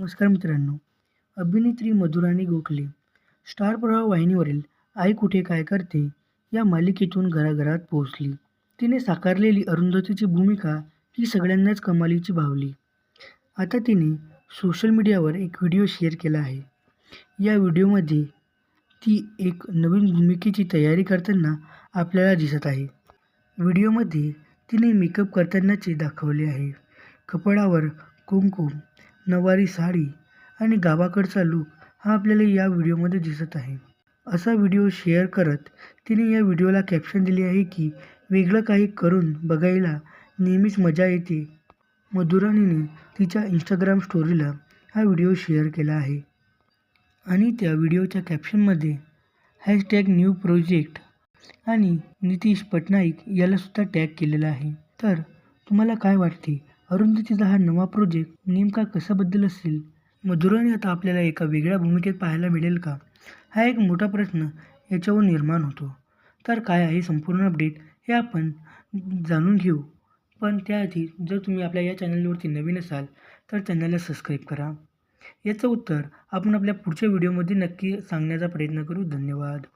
नमस्कार मित्रांनो. अभिनेत्री मधुराणी गोखले स्टार प्रवाह वाहिनीवरील आई कुठे काय करते या मालिकेतून घराघरात पोहोचली. तिने साकारलेली अरुंधतीची भूमिका ही सगळ्यांनाच कमालीची भावली. आता तिने सोशल मीडियावर एक व्हिडिओ शेअर केला आहे. या व्हिडिओमध्ये ती एक नवीन भूमिकेची तयारी करताना आपल्याला दिसत आहे. व्हिडिओमध्ये तिने मेकअप करतानाचे दाखवले आहे. कपाळावर कुंकू नवारी साडी आणि गावाकडचा लूक हा आपल्याला या व्हिडिओमध्ये दिसत आहे. असा व्हिडिओ शेअर करत तिने या व्हिडिओला कॅप्शन दिले आहे की वेगळं काही करून बघायला नेहमीच मजा येते. मधुराणीने तिच्या इंस्टाग्राम स्टोरीला हा व्हिडिओ शेअर केला आहे. आणि त्या व्हिडिओच्या कॅप्शनमध्ये हॅशटॅग न्यू प्रोजेक्ट आणि नितीश पटनाईक यालासुद्धा टॅग केलेला आहे. तर तुम्हाला काय वाटते? अरुंधतीचा हा नवा प्रोजेक्ट नेमका कशाबद्दल असेल? मधुराने आता आपल्याला एका वेगळ्या भूमिकेत पाहायला मिळेल का? हा एक मोठा प्रश्न याच्यावर निर्माण होतो. तर काय आहे संपूर्ण अपडेट हे आपण जाणून घेऊ. पण त्याआधी जर तुम्ही आपल्या या चॅनलवरती नवीन असाल तर चॅनलला सबस्क्राईब करा. याचं उत्तर आपण आपल्या पुढच्या व्हिडिओमध्ये नक्की सांगण्याचा प्रयत्न करू. धन्यवाद.